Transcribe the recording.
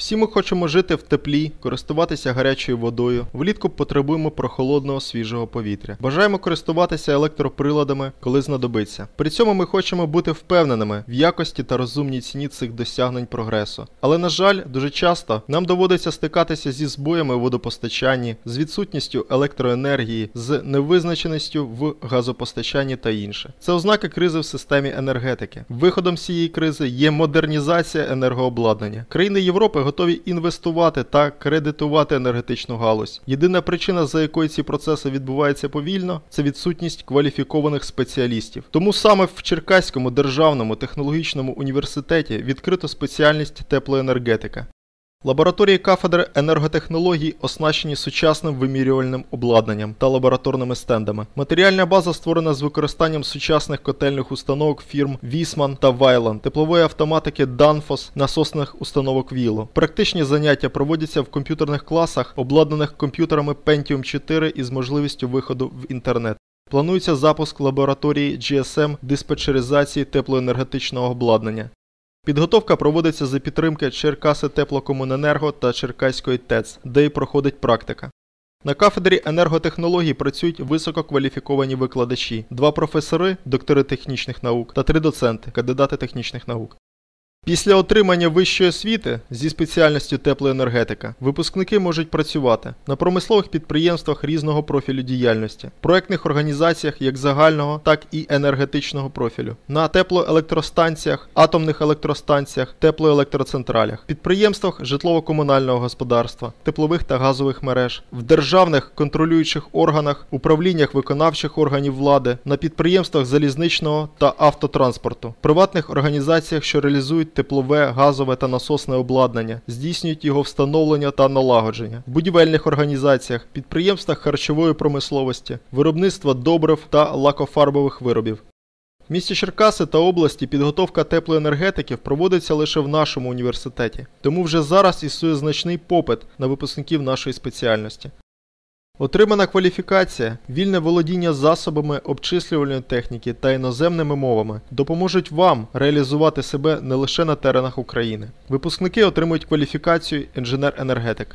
Всі ми хочемо жити в теплі, користуватися гарячою водою. Влітку потребуємо прохолодного свіжого повітря. Бажаємо користуватися електроприладами, коли знадобиться. При цьому ми хочемо бути впевненими в якості та розумній ціні цих досягнень прогресу. Але на жаль, дуже часто нам доводиться стикатися зі збоями у водопостачанні, з відсутністю електроенергії, з невизначеністю в газопостачанні та інше. Це ознаки кризи в системі енергетики. Виходом цієї кризи є модернізація енергообладнання. Країни Європи готові інвестувати та кредитувати енергетичну галузь. Єдина причина, за якою ці процеси відбуваються повільно, це відсутність кваліфікованих спеціалістів. Тому саме в Черкаському державному технологічному університеті відкрито спеціальність теплоенергетика. Лабораторії кафедри енерготехнологій оснащені сучасним вимірювальним обладнанням та лабораторними стендами. Матеріальна база створена з використанням сучасних котельних установок фірм Вісман та Вайланд, теплової автоматики Danfoss, насосних установок Віло. Практичні заняття проводяться в комп'ютерних класах, обладнаних комп'ютерами Pentium 4 із можливістю виходу в інтернет. Планується запуск лабораторії GSM диспетчеризації теплоенергетичного обладнання. Підготовка проводиться за підтримки Черкаси Теплокомуненерго та Черкаської ТЕЦ, де й проходить практика. На кафедрі енерготехнологій працюють висококваліфіковані викладачі, два професори, доктори технічних наук та три доценти, кандидати технічних наук. Після отримання вищої освіти зі спеціальністю теплоенергетика випускники можуть працювати на промислових підприємствах різного профілю діяльності, проектних організаціях як загального, так і енергетичного профілю, на теплоелектростанціях, атомних електростанціях, теплоелектроцентралях, підприємствах житлово-комунального господарства, теплових та газових мереж, в державних контролюючих органах, управліннях виконавчих органів влади, на підприємствах залізничного та автотранспорту, приватних організаціях, що реалізують теплове, газове та насосне обладнання, здійснюють його встановлення та налагодження, в будівельних організаціях, підприємствах харчової промисловості, виробництва добрив та лакофарбових виробів. В місті Черкаси та області підготовка теплоенергетиків проводиться лише в нашому університеті, тому вже зараз існує значний попит на випускників нашої спеціальності. Отримана кваліфікація, вільне володіння засобами обчислювальної техніки та іноземними мовами допоможуть вам реалізувати себе не лише на теренах України. Випускники отримують кваліфікацію інженер-енергетик.